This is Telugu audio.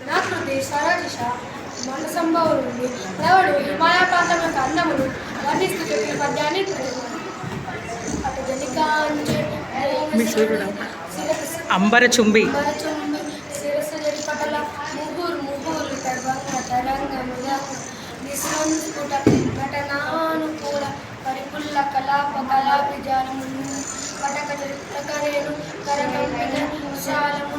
నాకృతి స్వరాజిష మండ సంభవుడు ప్రవడు హిమాలయ ప్రాంతం యొక్క అందమును వర్ణిస్తూ చెప్పిన పద్యాన్ని. అంబర చుంబి నటనానుకూల పరిపుల్ల కలాప కళాభిజాలము కటక విశాలము